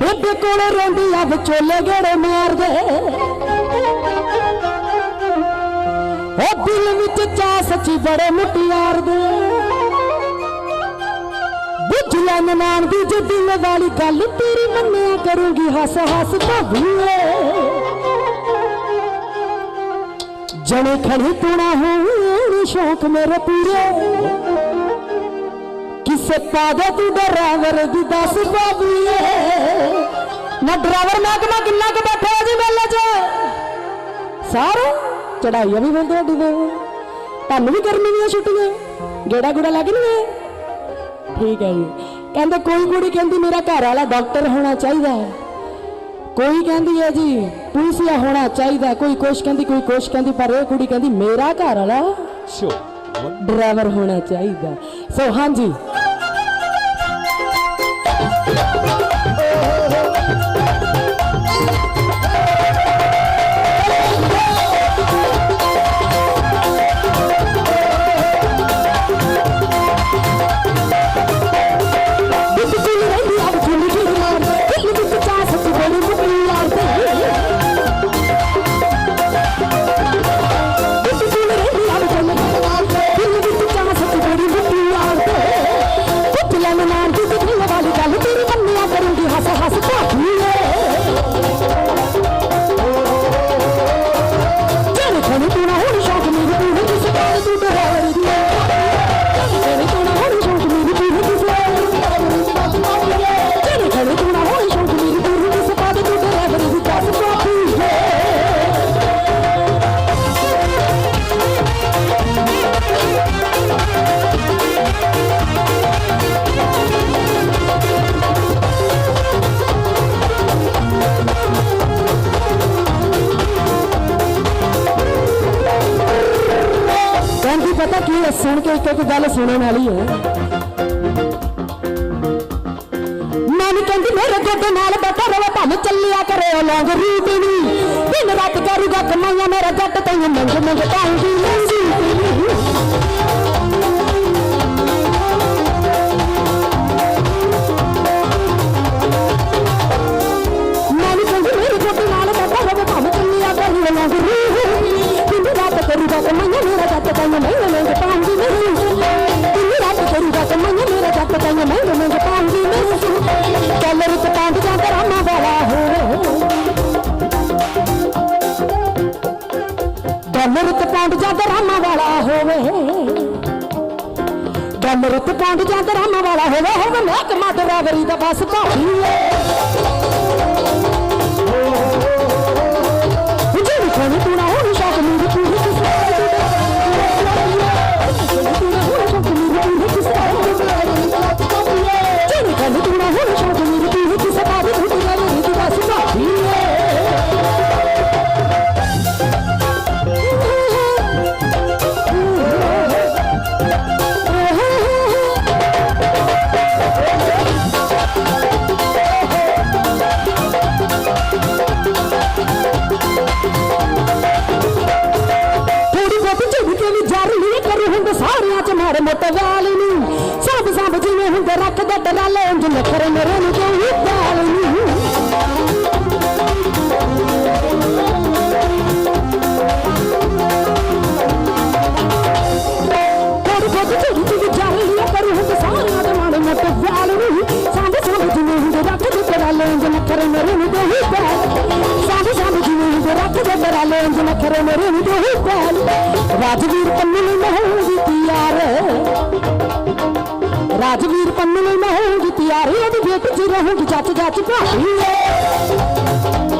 ਬੇਬੇ ਕੋਲ ਰੋਂਦੀ ਆ ਵਿਚੋਲੇ ਗੇੜੇ ਮਾਰਦੇ। ਉਹ ਦਿਲ ਵਿੱਚ ਚਾ ਸੱਚੀ ਬੜੇ ਮੁਟਿਆਰ ਦੇ ਬੁੱਝ ਲੈ ਨਨਾਣ ਦੀ ਜੇ ਦਿਲ ਵਾਲੀ ਗੱਲ ਤੇਰੀ ਮੰਨਿਆ ਕਰੂੰਗੀ, ਹੱਸ ਹੱਸ ਭਾਵੀਏ ਜਣੇ ਖੜੀ ਤੁਣਾ ਹੋਣ, ਸ਼ੌਕ ਮੇਰੇ ਪੂਰੇ। ਪਾਦੇ ਤੂੰ ਡਰਾਵਰ ਦੀ ਦੱਸ ਬਾਬੂਏ ਨਾ ਡਰਾਵਰ ਮਹਿਕਮਾ ਕਿੰਨਾ ਕੁ ਬੈਠਾ ਹੈ ਜੀ ਮੇਲੇ 'ਚ ਸਾਰੇ ਚੜਾਈਆਂ ਵੀ ਬੰਦੇ ਅੱਡੀ ਦੇ ਤੁਹਾਨੂੰ ਵੀ ਕਰਨੀ ਦੀਆਂ ਛੁੱਟੀਆਂ ਗੇੜਾ ਗੁੜਾ ਲੱਗ ਨਹੀਂ ਗਏ ਠੀਕ ਹੈ ਜੀ ਕਹਿੰਦੇ ਕੋਈ ਕੁੜੀ ਕਹਿੰਦੀ ਮੇਰਾ ਘਰ ਵਾਲਾ ਡਾਕਟਰ ਹੋਣਾ ਚਾਹੀਦਾ ਹੈ ਕੋਈ ਕਹਿੰਦੀ ਹੈ ਜੀ ਪੁਲਿਸਿਆ ਹੋਣਾ ਚਾਹੀਦਾ ਕੋਈ ਕੁਛ ਕਹਿੰਦੀ ਕੋਈ ਕੁਛ ਕਹਿੰਦੀ ਪਰ ਇਹ ਕੁੜੀ ਕਹਿੰਦੀ ਮੇਰਾ ਘਰ ਵਾਲਾ Sure. ਡਰਾਈਵਰ ਹੋਣਾ ਚਾਹੀਦਾ ਸੋ ਹਾਂਜੀ ਪਤਾ ਕੀ ਹੈ? ਸੁਣ ਕੇ ਇੱਕ ਇੱਕ ਗੱਲ ਸੁਣਨ ਵਾਲੀ ਹੈ। ਮਨ ਕਹਿੰਦੀ, ਮੇਰੇ ਗੋਡੇ ਨਾਲ ਬੈਠਾ ਰਵੇ, ਭਾਵੇਂ ਚੱਲਿਆ ਕਰੇ ਉਹ ਲੌਂਗ ਰੀਤ ਨਹੀਂ ਦਿਨ ਰਾਤ ਕਰੂਗਾ ਕਮਾਈਆਂ ਮੇਰਾ ਜੱਟ ਤੈਨੂੰ ਮੰਗ ਮੰਗ ਪਾਉਂਦੀ बताइए में कलर तो पांडी का वाला हो? डॉलर तो पांड जा करामा वाला होवे डॉलर तो पांड जा वाला होवे मैं कमाटर रागरी का बस मेरे मेरे गोपाल राजवीर पन्नल महोगी तियार राजवीर पन्नल महोगी तियार अभी बेटी जी रहूँगी जाच जाच पाई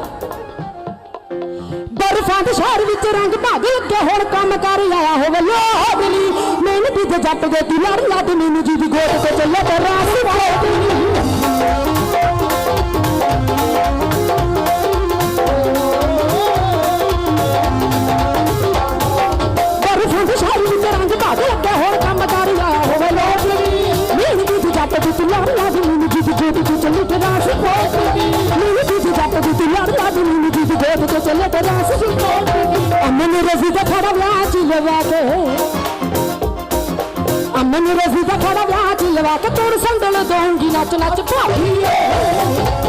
ਬਰਸਾਂ ਦੇ ਸ਼ਹਿਰ ਵਿੱਚ ਰੰਗ ਭਾਗ ਲੱਗੇ ਹੁਣ ਕੰਮ ਕਰ ਆਇਆ ਹੋਵੇ ਲੋਬਲੀ ਮਿਹਨਤੀ ਤੇ ਜੱਟ ਦੇ ਤੂੰ ਲੜ ਲਾ ਤੇ ਮੈਨੂੰ ਜੀ ਦੀ ਗੋਦ ਤੇ ਚੱਲੇ ਤੇ ਰਾਸ ਫੋਟਲੀ ਬਰਸਾਂ ਦੇ ਸ਼ਹਿਰ ਵਿੱਚ ਰੰਗ ਭਾਗ ਲੱਗੇ ਹੁਣ ਕੰਮ ਕਰ ਆਇਆ ਹੋਵੇ ਲੋਬਲੀ ਮਿਹਨਤੀ ਤੇ ਜੱਟ ਦੇ ਤੂੰ ਲੜ ਲਾ ਤੇ ਮੈਨੂੰ ਜੀ ਦੀ ਗੋਦ ਤੇ ਚੱਲੇ ਤੇ ਰਾਸ ਫੋਟਲੀ ਮਿਹਨਤੀ ਤੇ ਜੱਟ ਦੇ ਤੂੰ ਲੜ ਲਾ ਤੇ ਮੈਨੂੰ ਜੀ ਦੀ ਗੋਦ ਤੇ ਚੱਲੇ ਤੇ ਲਵਾ ਕੇ ਅਮਨ ਰਜ਼ੀ ਦਾ ਖੜਾ ਵਿਆਹ ਚ ਲਵਾ ਕੇ ਤੋੜ ਸੰਦਲ ਦੋਂਗੀ ਨੱਚ ਨੱਚ ਭਾਗੀ